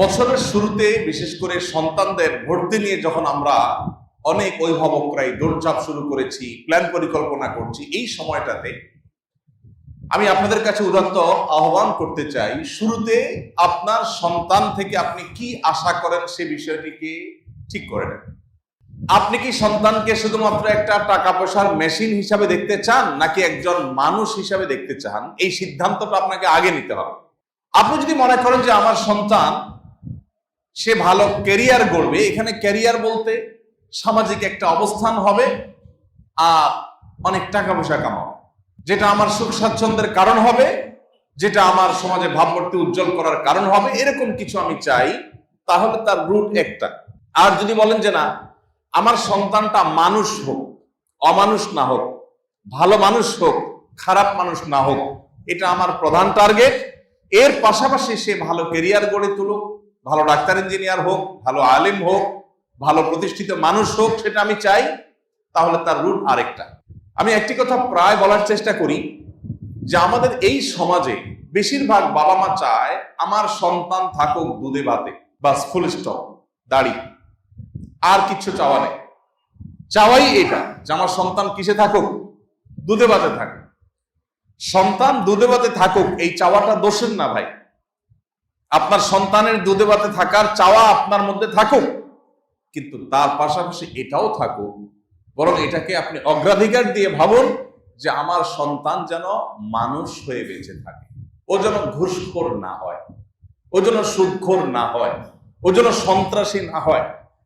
বছরের শুরুতে, বিশেষ করে সন্তানদের ভর্তি নিয়ে যখন আমরা অনেক অভিভাবকরাই দৌড়ঝাঁপ শুরু করেছি প্ল্যান পরিকল্পনা করছি, এই সময়টাতে আমি আপনাদের কাছে উদাত্ত আহ্বান করতে চাই, শুরুতে আপনার সন্তান থেকে আপনি কি আশা করেন সে বিষয়টিকে ঠিক করে নেন। আপনি কি সন্তানকে শুধুমাত্র একটা টাকা পয়সার মেশিন হিসাবে দেখতে চান, নাকি একজন মানুষ হিসাবে দেখতে চান? এই সিদ্ধান্তটা আপনাকে আগে নিতে হবে। আপনি যদি মনে করেন যে আমার সন্তান সে ভালো ক্যারিয়ার গড়বে। এখানে ক্যারিয়ার বলতে সামাজিক একটা অবস্থান হবে আর অনেক টাকা পয়সা কামাবে। যেটা আমার সুখ স্বাচ্ছন্দ্যের কারণ হবে, যেটা আমার সমাজে ভাবমূর্তি উজ্জ্বল করার কারণ হবে, এরকম কিছু আমি চাই, তাহলে তার রুট একটা। আর যদি বলেন যে না, আমার সন্তানটা মানুষ হোক, অমানুষ না হোক, ভালো মানুষ হোক, খারাপ মানুষ না হোক, এটা আমার প্রধান টার্গেট এর পাশাপাশি সে ভালো কেরিয়ার গড়ে তুলুক। ভালো ডাক্তার ইঞ্জিনিয়ার হোক, ভালো আলিম হোক, ভালো প্রতিষ্ঠিত মানুষ হোক, সেটা আমি চাই, তাহলে তার রুট আরেকটা। আমি একটি কথা প্রায় বলার চেষ্টা করি যে আমাদের এই সমাজে বেশিরভাগ বাবা মা চায়, আমার সন্তান থাকুক দুধে ভাতে বা ফুল স্টপ দাড়ি। আর কিছু চাওয়া নেই। চাওয়াই এটা যে আমার সন্তান কিসে থাকুক? দুধে ভাতে থাকুক। সন্তান দুধে ভাতে থাকুক, এই চাওয়াটা দোষের না ভাই। আপনার সন্তানের দুধে ভাতে থাকার চাওয়া আপনার মধ্যে থাকুক, কিন্তু তার পাশাপাশি এটাও থাকুক, বরং এটাকে আপনি অগ্রাধিকার দিয়ে ভাবুন যে আমার সন্তান যেন মানুষ হয়ে বেঁচে থাকে। ও যেন ঘুষখোর না হয়, ও যেন সুদখোর না হয়, ও যেন সন্ত্রাসী না হয়,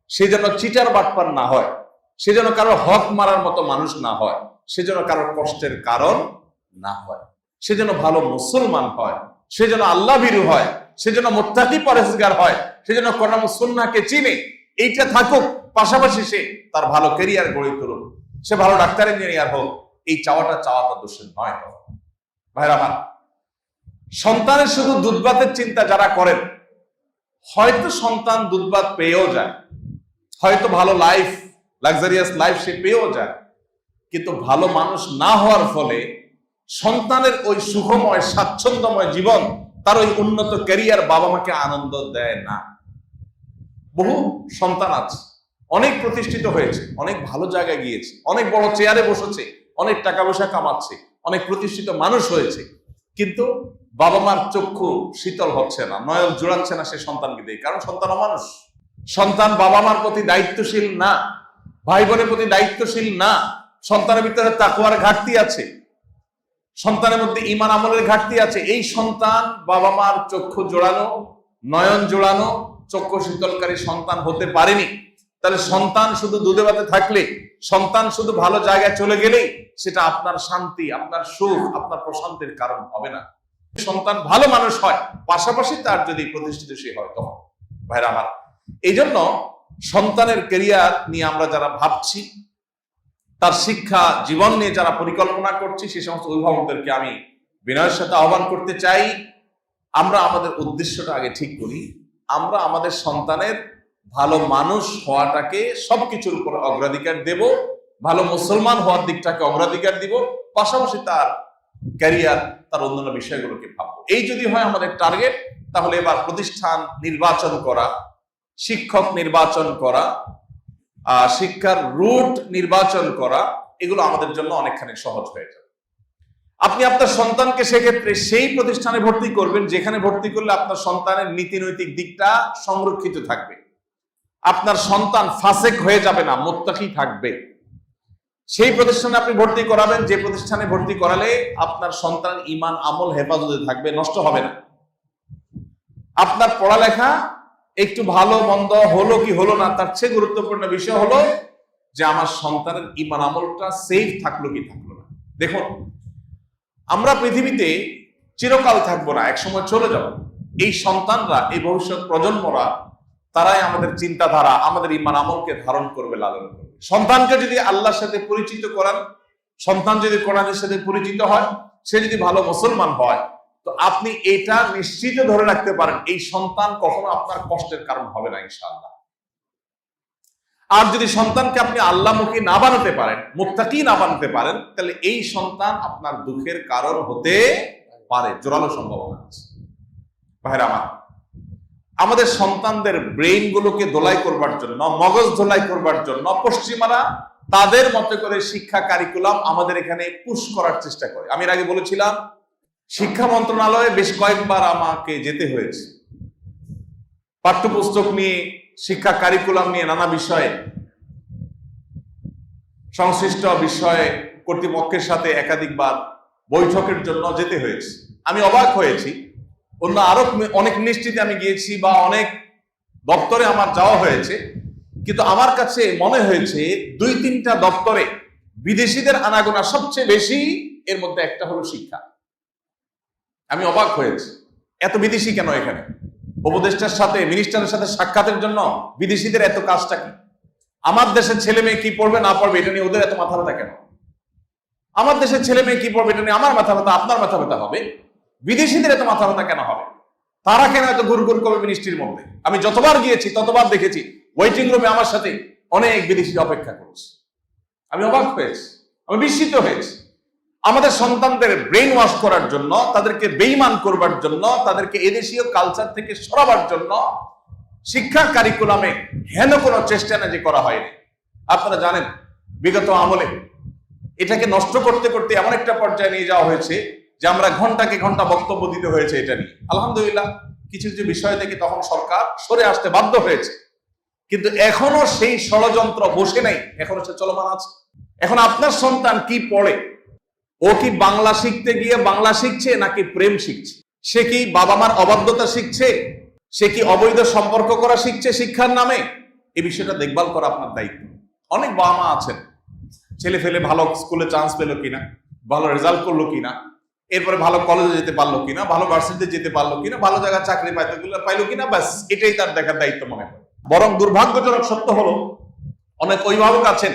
সে যেন চিটার বাটপার না হয়, সে যেন কারও হক মারার মতো মানুষ না হয়, সে যেন কারোর কষ্টের কারণ না হয়, সে যেন ভালো মুসলমান হয়, সে যেন আল্লাহ ভীরু হয় সে যেন মোত্তাকি পরেজগার হয় সে যেন কোরআন সুন্নাহকে চিনে। এইটা থাকুক, পাশাপাশি সে তার ভালো ক্যারিয়ার গড়ে তুলুক। সে ভালো ডাক্তার ইঞ্জিনিয়ার হোক, এই চাওয়াটা চাওয়াটা দোষের নয় ভাইরা আমার, সন্তানের শুধু দুধবাতের চিন্তা যারা করেন, হয়তো সন্তান দুধবাত পেয়েও যায়, হয়তো ভালো লাইফ লাক্সারিয়াস লাইফ সে পেয়েও যায়, কিন্তু ভালো মানুষ না হওয়ার ফলে সন্তানের ওই সুখময়, স্বাচ্ছন্দ্যময় জীবন তার ওই উন্নত ক্যারিয়ার বাবা মাকে আনন্দ দেয় না। বহু সন্তান আছে। অনেক প্রতিষ্ঠিত হয়েছে, অনেক ভালো জায়গায় গিয়েছে, অনেক বড় চেয়ারে বসেছে, অনেক টাকা পয়সা কামাচ্ছে, অনেক প্রতিষ্ঠিত মানুষ হয়েছে। কিন্তু বাবা মার চক্ষু শীতল হচ্ছে না, নয়ন জোড়াচ্ছে না সে সন্তানকে দিয়ে, কারণ সন্তান মানুষ সন্তান বাবা মার প্রতি দায়িত্বশীল না, ভাই বোনের প্রতি দায়িত্বশীল না, সন্তানের ভিতরে তাকুয়ার ঘাটতি আছে। সন্তানের মধ্যে ইমান আমলের ঘাটতি আছে। এই সন্তান বাবা মার চক্ষু জোড়ানো, নয়ন জোড়ানো, চক্ষু শীতলকারী সন্তান হতে পারেনি। তাহলে সন্তান শুধু দুধে ভাতে থাকলে, সন্তান শুধু ভালো জায়গায় চলে গেলেই সেটা আপনার শান্তি, আপনার সুখ, আপনার প্রশান্তির কারণ হবে না। সন্তান ভালো মানুষ হয়, পাশাপাশি তার যদি প্রতিষ্ঠিত সে হয় তখন। ভাইরা আমার এই জন্য সন্তানের কেরিয়ার নিয়ে আমরা যারা ভাবছি তার শিক্ষা জীবন নিয়ে যারা পরিকল্পনা করছি, সে সমস্ত অভিভাবকদেরকে আমি বিনয়ের সাথে আহ্বান করতে চাই। আমরা আমাদের উদ্দেশ্যটা আগে ঠিক করি। আমরা আমাদের সন্তানের ভালো মানুষ হওয়াটাকে সবকিছুর উপর অগ্রাধিকার দেব, ভালো মুসলমান হওয়ার দিকটাকে অগ্রাধিকার দিব, পাশাপাশি তার ক্যারিয়ার, তার অন্যান্য বিষয়গুলোকে ভাববো। এই যদি হয় আমাদের টার্গেট, তাহলে এবার প্রতিষ্ঠান নির্বাচন করা, শিক্ষক নির্বাচন করা শিক্ষার রুট নির্বাচন করা, এগুলো আমাদের জন্য অনেকখানি সহজ হয়ে যাবে আপনি আপনার সন্তানকে সেক্ষেত্রে সেই প্রতিষ্ঠানে ভর্তি করবেন, যেখানে ভর্তি করলে আপনার সন্তানের নীতি নৈতিক দিকটা সংরক্ষিত থাকবে। আপনার সন্তান ফাসেক হয়ে যাবে না, মোত্তাকি থাকবে। সেই প্রতিষ্ঠানে আপনি ভর্তি করাবেন, যে প্রতিষ্ঠানে ভর্তি করালে আপনার সন্তান ইমান আমল হেফাজতে থাকবে, নষ্ট হবে না। আপনার পড়ালেখা একটু ভালো, মন্দ হলো কি হলো না, তার চেয়ে গুরুত্বপূর্ণ বিষয় হলো যে আমার সন্তানের ইমান আমলটা সেফ থাকল কি থাকল না। দেখুন, আমরা পৃথিবীতে চিরকাল থাকব না, একসময় চলে যাব। এই সন্তানরা, এই ভবিষ্যৎ প্রজন্মরা, তারাই আমাদের চিন্তাধারা, আমাদের ইমান আমলকে ধারণ করবে, লালন করবে। সন্তানকে যদি আল্লাহর সাথে পরিচিত করান, সন্তান যদি কোরআনের সাথে পরিচিত হয়, সে যদি ভালো মুসলমান হয় তো আপনি এটা নিশ্চিত ধরে রাখতে পারেন, এই সন্তান কখনো আপনার কষ্টের কারণ হবে না, ইনশাআল্লাহ। আর যদি সন্তানকে আপনি আল্লাহমুখী না বানাতে পারেন, মুত্তাকি না বানাতে পারেন, তাহলে এই সন্তান আপনার দুঃখের কারণ হতে পারে, জোরালো সম্ভাবনা আছে। ভাইরা আমার, আমাদের সন্তানদের ব্রেইন গুলোকে দোলাই করবার জন্য মগজ ধোলাই করবার জন্য পশ্চিমারা তাদের মতে করে শিক্ষা কারিকুলাম আমাদের এখানে পুশ করার চেষ্টা করে। আমি এর আগে বলেছিলাম শিক্ষা মন্ত্রণালয়ে বেশ কয়েকবার আমাকে যেতে হয়েছে। পাঠ্যপুস্তক নিয়ে, শিক্ষা কারিকুলাম নিয়ে নানা বিষয়ে, সংশ্লিষ্ট বিষয়ে কর্তৃপক্ষের সাথে একাধিকবার বৈঠকের জন্য যেতে হয়েছে। আমি অবাক হয়েছি। অন্য আরও অনেক নিশ্চিতে আমি গিয়েছি বা অনেক দপ্তরে আমার যাওয়া হয়েছে। কিন্তু আমার কাছে মনে হয়েছে, দুই তিনটা দপ্তরে বিদেশিদের আনাগোনা সবচেয়ে বেশি, এর মধ্যে একটা হলো শিক্ষা। আমি অবাক হয়েছি। এত বিদেশি কেন এখানে? উপদেষ্টার সাথে মিনিস্টারের সাথে সাক্ষাতের জন্য বিদেশিদের এত কাজটা কি? আমার দেশের ছেলে মেয়ে কি পড়বে, না পড়বে, এটা নিয়ে ওদের এত মাথা ব্যথা কেন? আমার দেশের ছেলে মেয়ে কি পড়বে, এটা নিয়ে আমার মাথা ব্যথা, আপনার মাথা ব্যথা হবে? বিদেশিদের এত মাথা ব্যথা কেন হবে? তারা কেন এত গুর গুর করবে মিনিস্ট্রির মধ্যে? আমি যতবার গিয়েছি, ততবার দেখেছি ওয়েটিং রুমে আমার সাথে অনেক বিদেশি অপেক্ষা করছে। আমি অবাক হয়েছি, আমি বিস্মিত হয়েছি। আমাদের সন্তানদের ব্রেন ওয়াশ করার জন্য, তাদেরকে বেইমান করবার জন্য, তাদেরকে এদেশীয় কালচার থেকে সরাবার জন্য শিক্ষা কারিকুলামে হেন কোনো চেষ্টা না যে করা হয়নি। আপনারা জানেন, বিগত আমলে এটাকে নষ্ট করতে করতে এমন একটা পর্যায়ে নিয়ে যাওয়া হয়েছে যে আমরা ঘন্টাকে ঘণ্টা বক্তব্য দিতে হয়েছে এটা নিয়ে। আলহামদুলিল্লাহ, কিছু কিছু বিষয় থেকে তখন সরকার সরে আসতে বাধ্য হয়েছে। কিন্তু এখনও সেই ষড়যন্ত্র বসে নাই, এখনও সে চলমান আছে। এখন আপনার সন্তান কি পড়ে ও কি বাংলা শিখতে গিয়ে বাংলা শিখছে নাকি প্রেম শিখছে? সে কি বাবা মার অবাধ্যতা শিখছে? সে কি অবৈধ সম্পর্ক করা শিখছে শিক্ষার নামে? এই বিষয়টা দেখভাল করা আপনার দায়িত্ব। অনেক বাবা মা আছেন। ছেলে ফেলে ভালো স্কুলে চান্স পেল কিনা? ভালো রেজাল্ট করল কিনা? এরপরে ভালো কলেজে যেতে পারল কিনা? ভালো ভার্সিটিতে যেতে পারল কিনা? ভালো জায়গায় চাকরি পাইতে পাইলো কিনা? ব্যাস, এটাই তার দেখার দায়িত্ব মনে হয়। বরং দুর্ভাগ্যজনক সত্য হলো, অনেক অভিভাবক আছেন।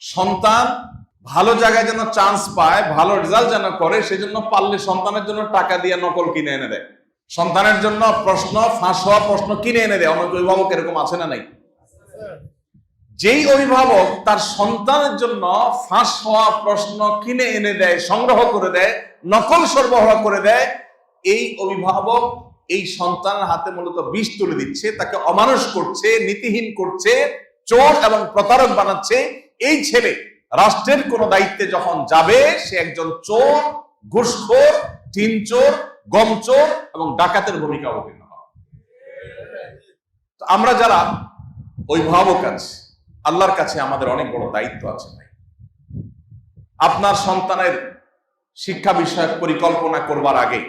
সন্তান ভালো জায়গায় যেন চান্স পায়, ভালো রেজাল্ট যেন করে, সেজন্য পারলে সন্তানের জন্য টাকা দিয়ে নকল কিনে এনে দেয়। সন্তানের জন্য প্রশ্ন, ফাঁস হওয়া প্রশ্ন কিনে এনে দেয়। অনেক অভিভাবক এরকম আছে না নাই? যেই অভিভাবক তার সন্তানের জন্য ফাঁস হওয়া প্রশ্ন কিনে এনে দেয়, সংগ্রহ করে দেয়, নকল সরবরাহ করে দেয়, এই অভিভাবক এই সন্তানের হাতে মূলত বিষ তুলে দিচ্ছে, তাকে অমানুষ করছে, নীতিহীন করছে, চোর এবং প্রতারক বানাচ্ছে। এই ছেলে রাষ্ট্রের কোন দায়িত্বে যখন যাবে, সে একজন চোর, ঘুষখোর টিন চোর গম চোর এবং ডাকাতের ভূমিকা অবতীর্ণ হবে। আমরা যারা অভিভাবক আছি, আল্লাহর কাছে আমাদের অনেক বড় দায়িত্ব আছে ভাই। আপনার সন্তানের শিক্ষা বিষয়ক পরিকল্পনা করবার আগে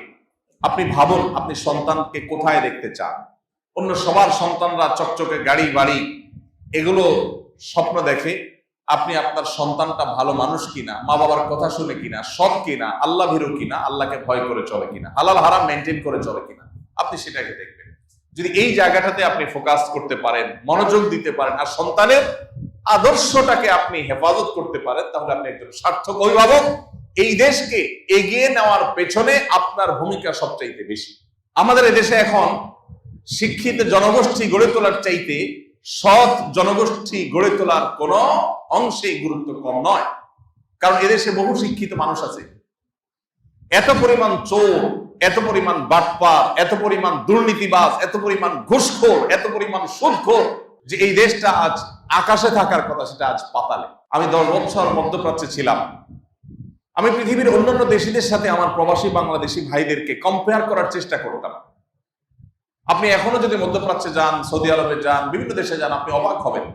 আপনি ভাবুন, আপনি সন্তানকে কোথায় দেখতে চান? অন্য সবার সন্তানরা চকচকে গাড়ি, বাড়ি, এগুলো স্বপ্ন দেখে আপনি আপনার সন্তানটা ভালো মানুষ কিনা, মা বাবার কথা শুনে কিনা, সৎ কিনা, আল্লাহ ভীরু কিনা, আল্লাহকে ভয় করে চলে কিনা, হালাল হারাম মেনটেন করে চলে কিনা, আপনি সেটাকে দেখবেন। যদি এই জায়গাটাতে আপনি ফোকাস করতে পারেন, মনোযোগ দিতে পারেন, আর সন্তানের আদর্শটাকে আপনি হেফাজত করতে পারেন, তাহলে আপনি একজন সার্থক অভিভাবক। এই দেশকে এগিয়ে নেওয়ার পেছনে আপনার ভূমিকা সবচাইতে বেশি। আমাদের দেশে এখন শিক্ষিত জনগোষ্ঠী গড়ে তোলার চাইতে সৎ জনগোষ্ঠী গড়ে তোলার কোন অংশে গুরুত্ব কম নয়। কারণ এদেশে বহু শিক্ষিত মানুষ আছে। এত পরিমাণ চোর, এত পরিমাণ বাটপার, এত পরিমাণ দুর্নীতিবাজ, এত পরিমাণ ঘুষখোর, এত পরিমাণ সুদখোর যে এই দেশটা আজ আকাশে থাকার কথা সেটা আজ পাতালে। আমি দশ বছর মধ্যপ্রাচ্যে ছিলাম। আমি পৃথিবীর অন্যান্য দেশীদের সাথে আমার প্রবাসী বাংলাদেশি ভাইদেরকে কম্পেয়ার করার চেষ্টা করতাম। আপনি এখনও যদি মধ্যপ্রাচ্যে যান, সৌদি আরবে যান, বিভিন্ন দেশে যান, আপনি অবাক হবেন।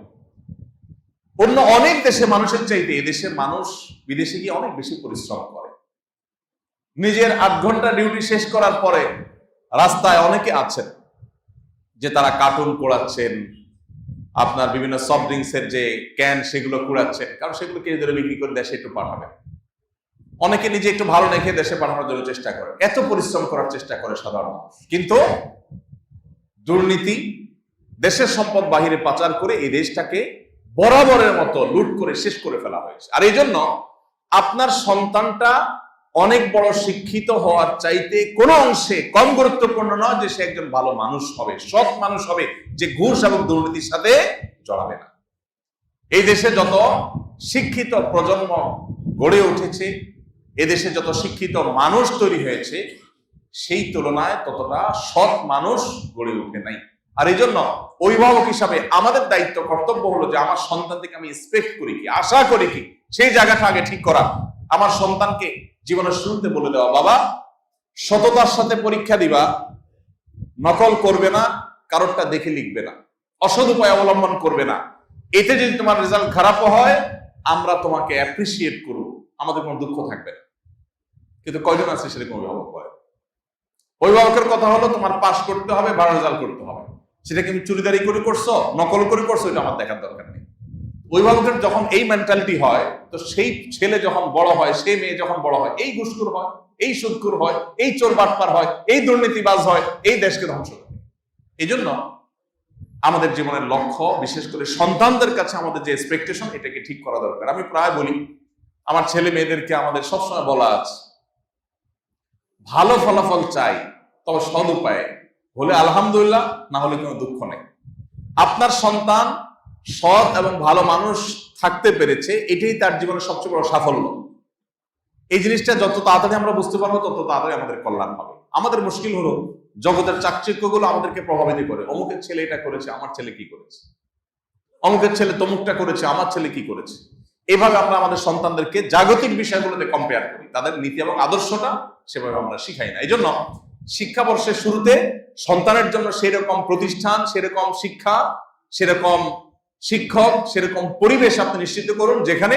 অন্য অনেক দেশে মানুষের চাইতে এদেশের মানুষ বিদেশে গিয়ে অনেক বেশি পরিশ্রম করে। নিজের আট ঘণ্টা ডিউটি শেষ করার পরে রাস্তায় অনেকে আছেন যে তারা কার্টুন কোড়াচ্ছেন, আপনার বিভিন্ন সফট ড্রিঙ্কসের যে ক্যান সেগুলো কুড়াচ্ছেন, কারণ সেগুলো কেজি ধরে বিক্রি করে দেশে একটু পাঠাবেন। অনেকে নিজে একটু ভালো রেখে দেশে পাঠানোর জন্য চেষ্টা করে এত পরিশ্রম করার চেষ্টা করে সাধারণ কিন্তু দুর্নীতি, দেশের সম্পদ বাহিরে পাচার করে এই দেশটাকে বরাবরের মতো লুট করে শেষ করে ফেলা হয়েছে। আর এই জন্য আপনার সন্তানটা অনেক বড় শিক্ষিত হওয়ার চাইতে কোনো অংশে কম গুরুত্বপূর্ণ নয় যে সে একজন ভালো মানুষ হবে। সৎ মানুষ হবে যে ঘুষ এবং দুর্নীতির সাথে জড়াবে না। এই দেশে যত শিক্ষিত প্রজন্ম গড়ে উঠেছে এদেশে যত শিক্ষিত মানুষ তৈরি হয়েছে, সেই তুলনায় ততটা সৎ মানুষ গড়ে ওঠে নাই। আর এই জন্য অভিভাবক হিসাবে আমাদের দায়িত্ব, কর্তব্য হলো যে আমার সন্তান থেকে আমি এক্সপেক্ট করি কি, আশা করি কি, সেই জায়গাটা আগে ঠিক করা। আমার সন্তানকে জীবনের শুরুতে বলে দেওয়া, বাবা, সততার সাথে পরীক্ষা দিবা, নকল করবে না, কারোরটা দেখে লিখবে না, অসৎ উপায় অবলম্বন করবে না। এতে যদি তোমার রেজাল্ট খারাপও হয়, আমরা তোমাকে অ্যাপ্রিসিয়েট করব, আমাদের কোনো দুঃখ থাকবে না। কিন্তু কয়জন আছে সেরকম অভিভাবক হয় অভিভাবকের কথা হলো তোমার পাস করতে হবে, ভালো রেজাল্ট করতে হবে। সেটা কি চুরিদারি করে করছ, নকল করে করছ, এটা আমার দেখার দরকার নেই। অভিভাবকের যখন এই মেন্টালিটি হয়, তো সেই ছেলে যখন বড় হয়, সেই মেয়ে যখন বড় হয়, এই ঘুষখুর হয়, এই সুদখুর হয়, এই চোর বাটপার হয়, এই দুর্নীতিবাজ হয়, এই দেশকে ধ্বংস করে। এই জন্য আমাদের জীবনের লক্ষ্য, বিশেষ করে সন্তানদের কাছে আমাদের যে এক্সপেকটেশন এটাকে ঠিক করা দরকার। আমি প্রায় বলি, আমার ছেলে মেয়েদেরকে আমাদের সবসময় বলা আছে, ভালো ফলাফল চাই, তবে সদ উপায়ে হলে আলহামদুলিল্লাহ, না হলে কোনো দুঃখ নেই। আপনার সন্তান সৎ এবং ভালো মানুষ থাকতে পেরেছে, এটাই তার জীবনের সবচেয়ে বড় সাফল্য। এই জিনিসটা যত তাড়াতাড়ি আমরা বুঝতে পারব, তত তাড়াতাড়ি আমাদের কল্যাণ হবে। আমাদের মুশকিল হলো, জগতের চাকচিক্যগুলো আমাদেরকে প্রভাবিত করে। অমুকের ছেলে এটা করেছে, আমার ছেলে কি করেছে? অমুকের ছেলে তমুকটা করেছে, আমার ছেলে কি করেছে? এভাবে আমরা আমাদের সন্তানদেরকে জাগতিক বিষয়গুলোতে কম্পেয়ার করি। তাদের নীতি এবং আদর্শটা সেভাবে আমরা শিখাই না। এই জন্য শিক্ষাবর্ষের শুরুতে সন্তানের জন্য সেরকম প্রতিষ্ঠান, সেরকম শিক্ষা, সেরকম শিক্ষক, সেরকম পরিবেশ আপনি নিশ্চিত করুন, যেখানে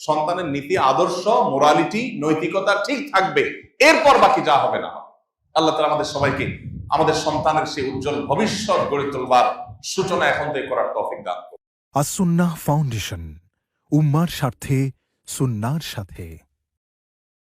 সন্তানের নীতি, আদর্শ মোরালিটি নৈতিকতা ঠিক থাকবে। এরপর বাকি যা হবে না আল্লাহ তালা আমাদের সবাইকে আমাদের সন্তানের সেই উজ্জ্বল ভবিষ্যৎ গড়ে তোলবার সূচনা এখন থেকে করার তফিক দান করুন। আসুন্নাহ ফাউন্ডেশন, উম্মার স্বার্থে, সুন্নার সাথে।